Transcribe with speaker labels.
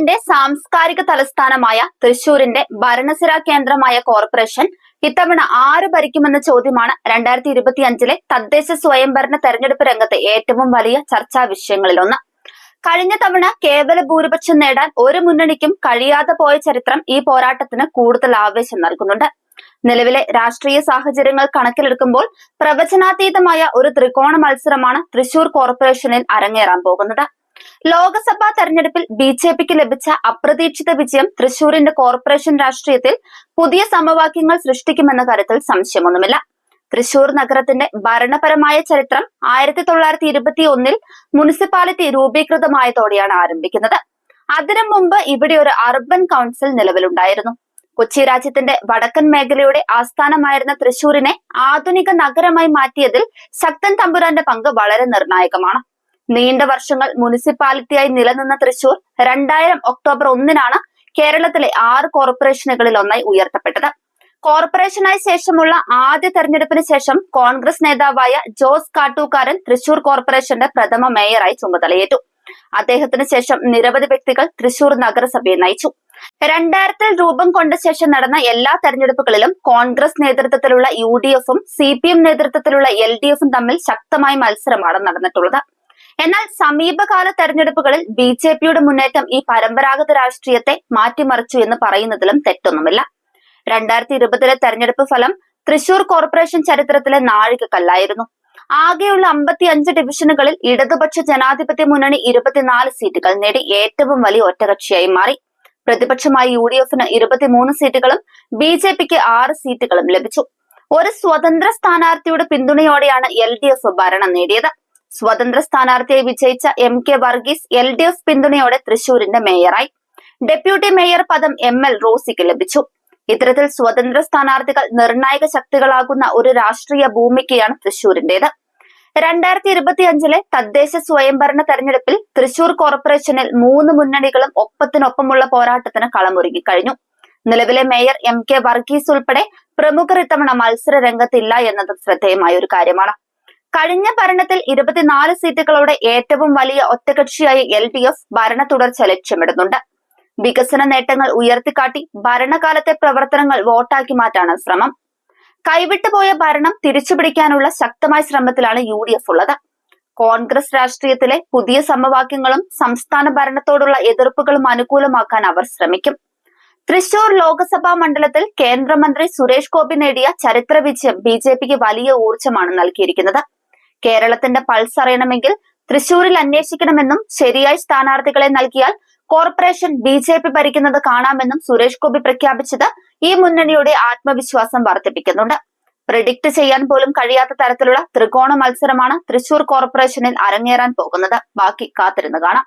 Speaker 1: കേരളത്തിന്റെ സാംസ്കാരിക തലസ്ഥാനമായ തൃശൂരിന്റെ ഭരണസിര കേന്ദ്രമായ കോർപ്പറേഷൻ ഇത്തവണ ആര് ഭരിക്കുമെന്ന ചോദ്യമാണ് രണ്ടായിരത്തി ഇരുപത്തി അഞ്ചിലെ തദ്ദേശ സ്വയംഭരണ തെരഞ്ഞെടുപ്പ് രംഗത്തെ ഏറ്റവും വലിയ ചർച്ചാ വിഷയങ്ങളിലൊന്ന് കഴിഞ്ഞ തവണ കേവല ഭൂരിപക്ഷം നേടാൻ ഒരു മുന്നണിക്കും കഴിയാതെ പോയ ചരിത്രം ഈ പോരാട്ടത്തിന് കൂടുതൽ ആവേശം നൽകുന്നുണ്ട്. നിലവിലെ രാഷ്ട്രീയ സാഹചര്യങ്ങൾ കണക്കിലെടുക്കുമ്പോൾ പ്രവചനാതീതമായ ഒരു ത്രികോണ മത്സരമാണ് തൃശൂർ കോർപ്പറേഷനിൽ അരങ്ങേറാൻ പോകുന്നത്. ലോക്സഭാ തെരഞ്ഞെടുപ്പിൽ ബി ജെ പിക്ക് ലഭിച്ച അപ്രതീക്ഷിത വിജയം തൃശൂരിന്റെ കോർപ്പറേഷൻ രാഷ്ട്രീയത്തിൽ പുതിയ സമവാക്യങ്ങൾ സൃഷ്ടിക്കുമെന്ന കാര്യത്തിൽ സംശയമൊന്നുമില്ല. തൃശൂർ നഗരത്തിന്റെ ഭരണപരമായ ചരിത്രം ആയിരത്തി തൊള്ളായിരത്തി ഇരുപത്തി ഒന്നിൽ മുനിസിപ്പാലിറ്റി രൂപീകൃതമായതോടെയാണ് ആരംഭിക്കുന്നത്. അതിനു മുമ്പ് ഇവിടെ ഒരു അർബൻ കൗൺസിൽ നിലവിലുണ്ടായിരുന്നു. കൊച്ചി രാജ്യത്തിന്റെ വടക്കൻ മേഖലയുടെ ആസ്ഥാനമായിരുന്ന തൃശൂരിനെ ആധുനിക നഗരമായി മാറ്റിയതിൽ ശക്തൻ തമ്പുരാന്റെ പങ്ക് വളരെ നിർണായകമാണ്. നീണ്ട വർഷങ്ങൾ മുനിസിപ്പാലിറ്റിയായി നിലനിന്ന തൃശൂർ രണ്ടായിരം ഒക്ടോബർ ഒന്നിനാണ് കേരളത്തിലെ ആറ് കോർപ്പറേഷനുകളിൽ ഒന്നായി ഉയർത്തപ്പെട്ടത്. കോർപ്പറേഷനായ ശേഷമുള്ള ആദ്യ തെരഞ്ഞെടുപ്പിന് ശേഷം കോൺഗ്രസ് നേതാവായ ജോസ് കാട്ടൂക്കാരൻ തൃശൂർ കോർപ്പറേഷന്റെ പ്രഥമ മേയറായി ചുമതലയേറ്റു. അദ്ദേഹത്തിന് ശേഷം നിരവധി വ്യക്തികൾ തൃശൂർ നഗരസഭയെ നയിച്ചു. രണ്ടായിരത്തിൽ രൂപം കൊണ്ട ശേഷം നടന്ന എല്ലാ തെരഞ്ഞെടുപ്പുകളിലും കോൺഗ്രസ് നേതൃത്വത്തിലുള്ള യു ഡി എഫും സി പി എം നേതൃത്വത്തിലുള്ള എൽ ഡി എഫും തമ്മിൽ ശക്തമായ മത്സരമാണ് നടന്നിട്ടുള്ളത്. എന്നാൽ സമീപകാല തെരഞ്ഞെടുപ്പുകളിൽ ബി ജെ പിയുടെ മുന്നേറ്റം ഈ പരമ്പരാഗത രാഷ്ട്രീയത്തെ മാറ്റിമറിച്ചു എന്ന് പറയുന്നതിലും തെറ്റൊന്നുമില്ല. രണ്ടായിരത്തി ഇരുപതിലെ തെരഞ്ഞെടുപ്പ് ഫലം തൃശൂർ കോർപ്പറേഷൻ ചരിത്രത്തിലെ നാഴികക്കല്ലായിരുന്നു. ആകെയുള്ള അമ്പത്തി അഞ്ച് ഡിവിഷനുകളിൽ ഇടതുപക്ഷ ജനാധിപത്യ മുന്നണി ഇരുപത്തിനാല് സീറ്റുകൾ നേടി ഏറ്റവും വലിയ ഒറ്റകക്ഷിയായി മാറി. പ്രതിപക്ഷമായ യു ഡി എഫിന് ഇരുപത്തിമൂന്ന് സീറ്റുകളും ബി ജെ പിക്ക് ആറ് സീറ്റുകളും ലഭിച്ചു. ഒരു സ്വതന്ത്ര സ്ഥാനാർത്ഥിയുടെ പിന്തുണയോടെയാണ് എൽ ഡി എഫ് ഭരണം നേടിയത്. സ്വതന്ത്ര സ്ഥാനാർത്ഥിയായി വിജയിച്ച M K Varghese L D F പിന്തുണയോടെ തൃശൂരിന്റെ മേയറായി. ഡെപ്യൂട്ടി മേയർ പദം എം എൽ റോസിക്ക് ലഭിച്ചു. ഇത്തരത്തിൽ സ്വതന്ത്ര സ്ഥാനാർത്ഥികൾ നിർണായക ശക്തികളാകുന്ന ഒരു രാഷ്ട്രീയ ഭൂമിക്കയാണ് തൃശൂരിന്റേത്. രണ്ടായിരത്തി ഇരുപത്തി അഞ്ചിലെ തദ്ദേശ സ്വയംഭരണ തെരഞ്ഞെടുപ്പിൽ തൃശൂർ കോർപ്പറേഷനിൽ മൂന്ന് മുന്നണികളും ഒപ്പത്തിനൊപ്പമുള്ള പോരാട്ടത്തിന് കളമൊരുങ്ങി കഴിഞ്ഞു. നിലവിലെ മേയർ എം കെ വർഗീസ് ഉൾപ്പെടെ പ്രമുഖർ ഇത്തവണ മത്സര രംഗത്തില്ല എന്നത് ശ്രദ്ധേയമായ ഒരു കാര്യമാണ്. കഴിഞ്ഞ ഭരണത്തിൽ ഇരുപത്തിനാല് സീറ്റുകളോടെ ഏറ്റവും വലിയ ഒറ്റകക്ഷിയായ എൽ ഡി എഫ് ഭരണ തുടർച്ച ലക്ഷ്യമിടുന്നുണ്ട്. വികസന നേട്ടങ്ങൾ ഉയർത്തിക്കാട്ടി ഭരണകാലത്തെ പ്രവർത്തനങ്ങൾ വോട്ടാക്കി മാറ്റാണ് ശ്രമം. കൈവിട്ടുപോയ ഭരണം തിരിച്ചുപിടിക്കാനുള്ള ശക്തമായ ശ്രമത്തിലാണ് യു ഡി എഫ് ഉള്ളത്. കോൺഗ്രസ് രാഷ്ട്രീയത്തിലെ പുതിയ സമവാക്യങ്ങളും സംസ്ഥാന ഭരണത്തോടുള്ള എതിർപ്പുകളും അനുകൂലമാക്കാൻ അവർ ശ്രമിക്കും. തൃശൂർ ലോക്സഭാ മണ്ഡലത്തിൽ കേന്ദ്രമന്ത്രി സുരേഷ് ഗോപി നേടിയ ചരിത്ര വിജയം ബി വലിയ ഊർജമാണ് നൽകിയിരിക്കുന്നത്. കേരളത്തിന്റെ പൾസ് അറിയണമെങ്കിൽ തൃശൂരിൽ അന്വേഷിക്കണമെന്നും ശരിയായി സ്ഥാനാർത്ഥികളെ നൽകിയാൽ കോർപ്പറേഷൻ ബി ജെ പി ഭരിക്കുന്നത് കാണാമെന്നും സുരേഷ് ഗോപി പ്രഖ്യാപിച്ചത് ഈ മുന്നണിയുടെ ആത്മവിശ്വാസം വർദ്ധിപ്പിക്കുന്നുണ്ട്. പ്രിഡിക്ട് ചെയ്യാൻ പോലും കഴിയാത്ത തരത്തിലുള്ള ത്രികോണ മത്സരമാണ് തൃശൂർ കോർപ്പറേഷനിൽ അരങ്ങേറാൻ പോകുന്നത്. ബാക്കി കാത്തിരുന്ന് കാണാം.